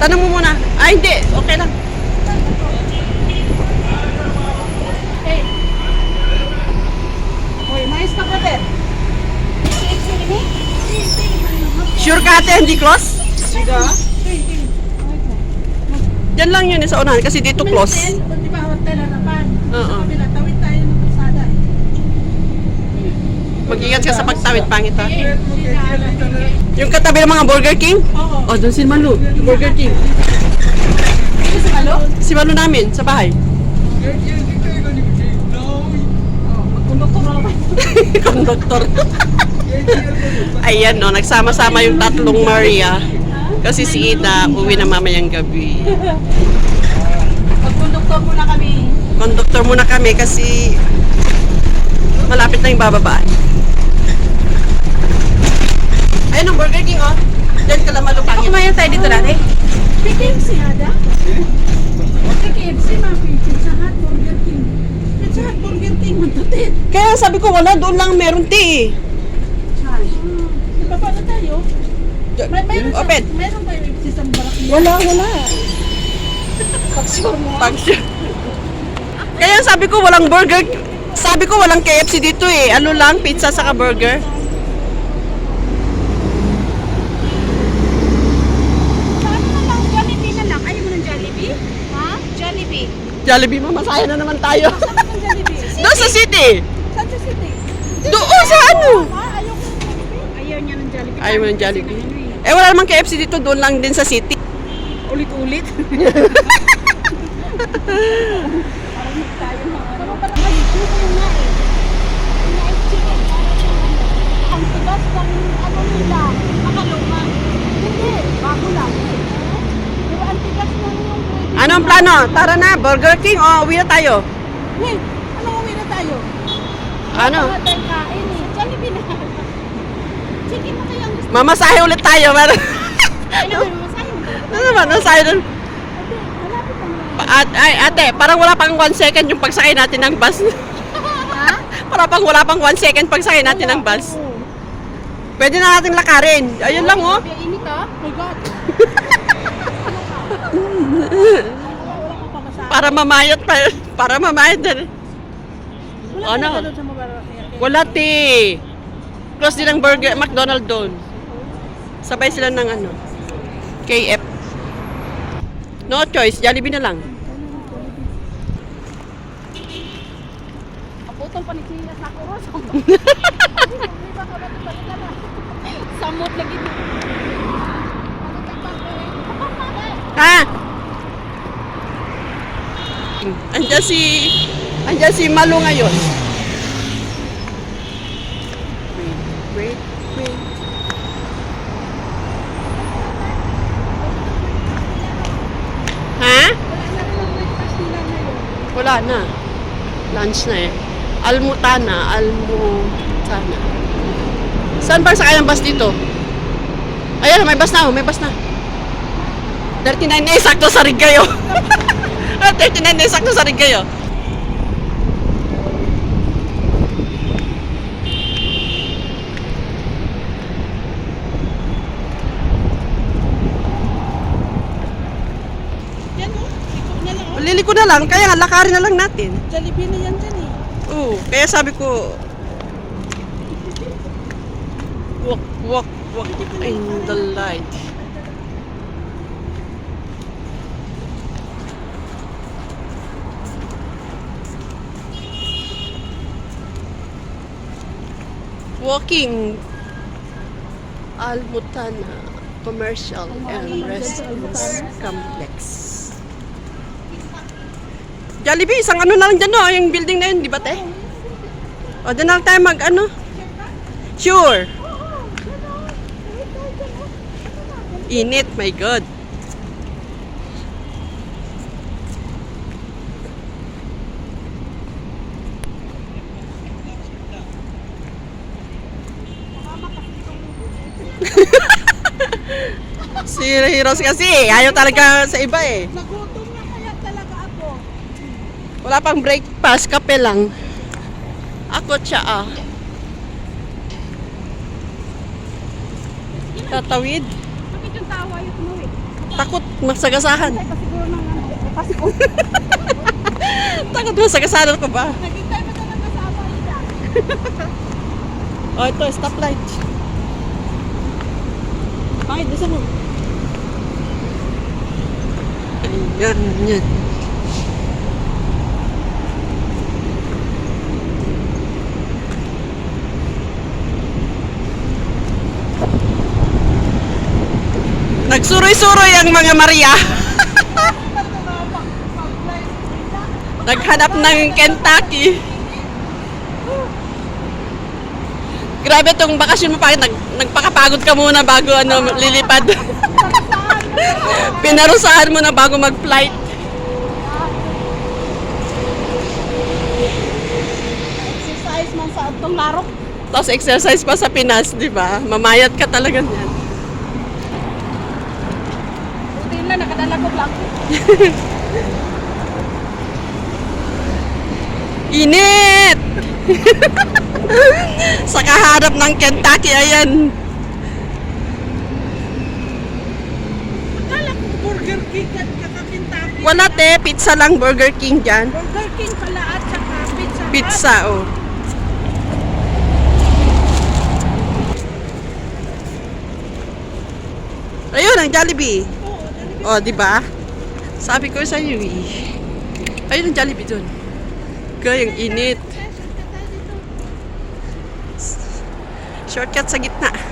Tanong mo muna. Ah, hindi. Okay lang. Hey. Uy, mais ka brother. Sure ka ate, hindi close? Diyan lang yun eh, sa unahan kasi dito close. Di ba, hotel na napan. Oo. Sa kabila, tawid tayo ng kalsada. Mag-ingat ka sa pagtawid, pangit ha. Yung katabi ng mga Burger King? Oo. Oh, doon si Malu. Burger King. Dito sa Malo? Si Malu namin, sa bahay. Konduktor. Ayan no, nagsama-sama yung tatlong Maria. Kasi si Ida, uwi na mamayang gabi. Magkundoktor muna kami. Konduktor muna kami kasi malapit na yung bababaan. Ayun ang Burger King oh. Diyan ka lang malupangin. Kumain tayo dito dati. May KFC ada? May KFC, mga Pizza Hut, Burger King. Pizza Hut, Burger King, matutit. Kaya sabi ko wala, doon lang meron tea. Ay. Baba na tayo. May, sa, Open. mayroon tayo KFC sa Barak. Wala, wala. Pag-sure mo. Pag Kaya sabi ko walang burger. Sabi ko walang KFC dito eh. Ano lang, pizza saka burger. Saan na lang? Jollibee na lang. Ayaw mo ng Jollibee? Ha? Jollibee. Mamasaya na naman tayo. Doon sa city. Saan sa city? Doon sa ano? Ayaw ko ng Jollibee? Ayaw niya ng Jollibee. Ayaw mo ng Jollibee. Eh wala namang KFC dito, doon lang din sa city. Ulit-ulit. Parang tayo mga ano. Pero pala ay, dito yung nga eh. Yung nga chicken. Ang tigas ng ano nila. Makaluma. Hindi. Bago lang. Pero ang tigas ng yung plano? Tara na, Burger King o uwi na tayo? Hey, anong uwi na tayo? Ano? Mga tayong kain eh. Jollibee na. Chicken na kaya ang gusto. Mamasahe ulit tayo. Pero, Ano ano naman, masahe. Pa- At, ay, ate, parang wala pang one second yung pagsakay natin ng bus. Ha? Para pang wala pang one second pagsakay natin ng bus. Pwede na natin lakarin. Ayun lang oh. Init ah. My God. Wala ka pa masabi. Para mamayat pa. Para mamayat na. Wala ano? Wala ti. Close din ang burger, McDonald doon. Sabay sila ng ano. KF. No choice, Jollibee na lang. Kaputong panikilas na ako. Samot lagi. Ha? Andiyan si Andiyan si Malu ngayon. Wait, wait, wait. Ha? Wala na. Lunch na eh. Almutana, almutana. Saan ba sakay ng bus dito? Ayan, may bus na oh, may bus na. 39 na eh, sakto sa rig kayo. 39 na eh, sakto sa rig kayo. Lang. oh. Liliko na lang, kaya nga lakarin na lang natin. Jollibee na yan dyan eh. Oo, kaya sabi ko, walk, walk, walk in the light. Walking Almutana Commercial and Residence Complex. Jollibee, isang ano na lang dyan, no? Yung building na yun, di ba, te? O, doon na lang tayo mag, ano? Sure. Init, my God. si Heroes kasi, ayaw talaga sa iba eh. Nagutom na kaya talaga ako. Wala pang breakfast, kape lang. Ako siya ah. Tatawid. Bakit yung tawa yung tumawid? Takot masagasahan. Ano. Kung Takot masagasahan ko ba? naghintay pa talaga sa. Oh, ito, stoplight. Bakit? Gusto mo? Ayan, yan. Nagsuroy-suroy ang mga Maria. Naghanap ng Kentucky. Grabe tong bakasyon mo pa. Nag, nagpakapagod ka muna bago ano, lilipad. Pinarusahan mo na bago mag-flight. Exercise man sa atong larok. Tapos exercise pa sa Pinas, di ba? Mamayat ka talaga niyan. Buti na, nakadala ko blanco. Init! sa kaharap ng Kentucky, ayan. Akala ko Burger King at kakakintaki. Wala te, pizza lang, Burger King dyan. Burger King pala at saka pizza. Hut. Pizza, oh. Ayun, ang Jollibee. Oo, dali. Oh, di ba? Sabi ko sa iyo eh. Ayun ang Jollibee doon. Kaya ang init. Shortcut sa gitna.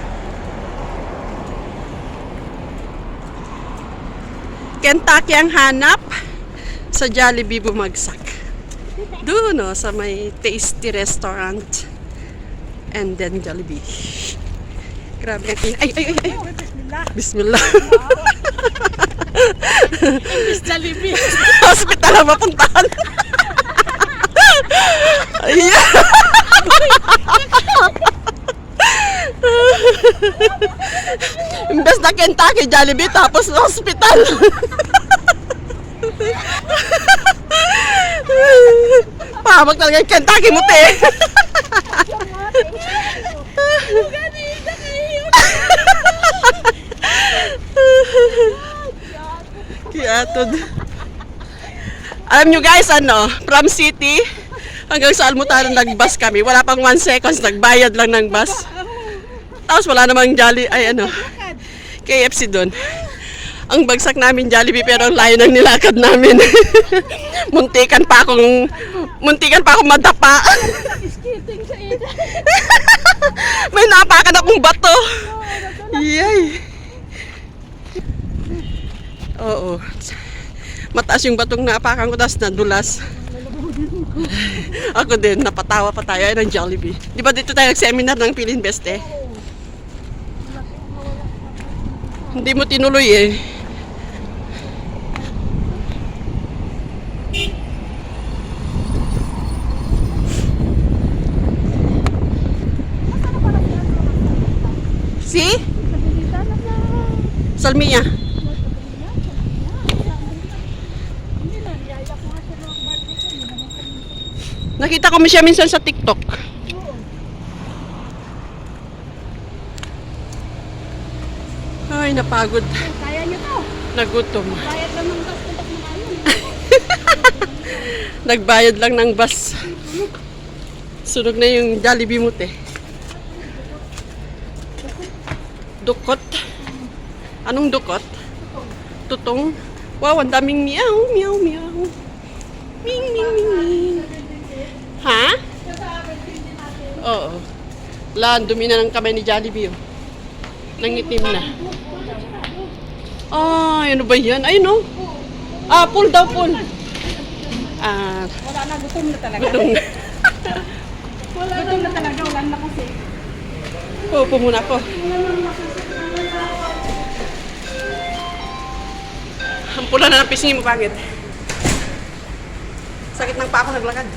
Kentucky ang hanap sa Jollibee bumagsak. Doon no, sa may tasty restaurant. And then Jollibee. Grabe. Ay, ay, ay, ay. Bismillah. Bismillah. Miss Jollibee. Hospital ang mapuntahan. Ayan. Imbes na Kentucky, Jollibee, tapos hospital. Pahamak talaga yung Kentucky mo, te. Kiatod. Alam nyo guys, ano, from city hanggang sa Almutaran nagbus kami. Wala pang one seconds, nagbayad lang ng bus. Tapos wala namang jolly, ay ano, KFC doon. Ang bagsak namin Jollibee pero ang layo ng nilakad namin. muntikan pa akong, muntikan pa akong madapa. May napakan akong bato. Yay. Oo. Mataas yung batong napakan ko, tapos nadulas. Ako din, napatawa pa tayo. Ay, ng Jollibee. Di ba dito tayo seminar ng Best eh? Hindi mo tinuloy eh. Si? Salmiya. Nakita ko siya minsan sa TikTok. Oo. Ay, napagod. Kaya niyo to. Nagutom. Bayad lang ng gas puntak ng ayun. Nagbayad lang ng bus. Sunog na yung Jollibee mo, te. Dukot. Anong dukot? Tutong. Wow, ang daming meow, meow, meow. Ming, ming, ming, ming. Ha? Oo. Wala, dumi na ng kamay ni Jollibee, oh. Nangitim na. Ah, ano ba yan? Ayun, oh. Ah, pull daw, pull. Ah, Wala na, gutom na talaga. gutom na. Wala gutom na talaga, wala na kasi. Uupo muna ako. Ang pula na ng pisngi mo, pangit. Sakit ng pa ako naglakad.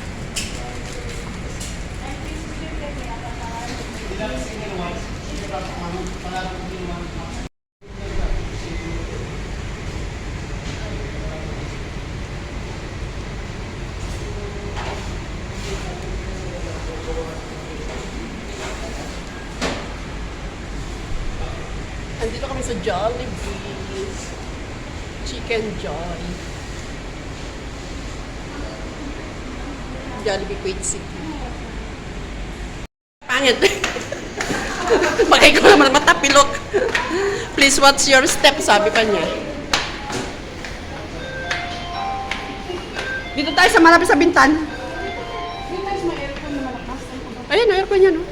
Andito kami sa Jollibee. Chicken Joy. Jollibee Kuwait City. Pangit. Bakit ko naman matapilok. Please watch your step, sabi pa niya. Dito tayo sa malapit sa bintan. Ayun, no, aircon yan, no?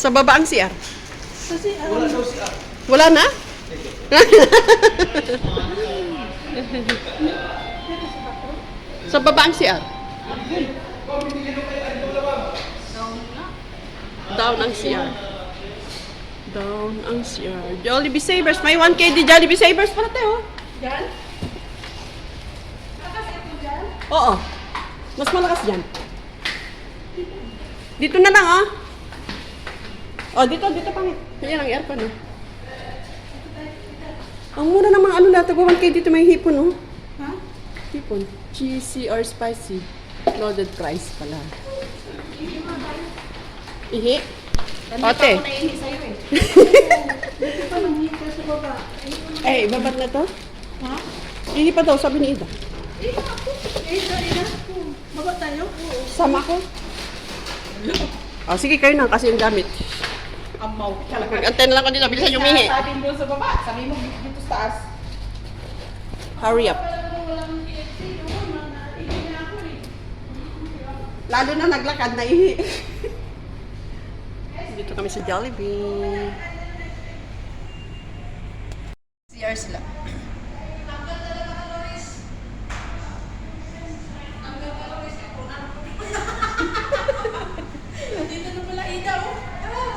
Sa baba ang CR. Um, Wala na? sa baba ang CR. Down ang CR. Down ang CR. Jollibee Savers. May 1K di Jollibee Savers para tayo. Yan? Oo. Mas malakas dyan. Dito na lang, ah. Oh, dito, dito pangit. Yan ang aircon, oh. Ang mura ng mga ano lahat. Tagwa 1K dito may hipon, oh. Ha? Hipon. Cheesy or spicy. Loaded fries pala. Ihi. Ote. Ako naihi sa'yo eh. Dito pa nang hika sa baba. Eh, ibabat na to. Ha? Ihi pa daw, sabi ni Ida. Eh, ako. Sa ina. Baba tayo? Oo. Sama ko. Oh, sige kayo na kasi yung gamit. Amaw. Mag-antay na lang ko dito. Bilisan yung mihi. Sabi mo sa baba. Sabi mo dito sa taas. Hurry up. Lalo na naglakad na ihi. Dito kami sa Jollibee. CR sila.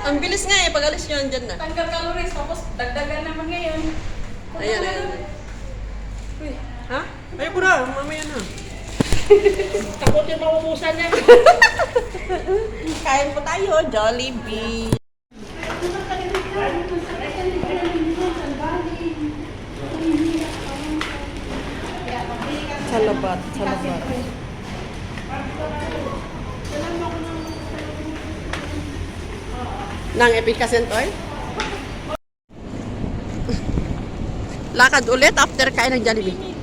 Ang bilis nga eh, pag alis nyo, andyan na. Tanggal calories tapos dagdagan naman ngayon. Ayan, ayan. Uy, ha? Na, mamaya na. Takot yung maubusan niya. Kain po tayo, Jollibee. Salabat, salabat. Nang epikasentoy? Lakad ulit after kain ng Jollibee.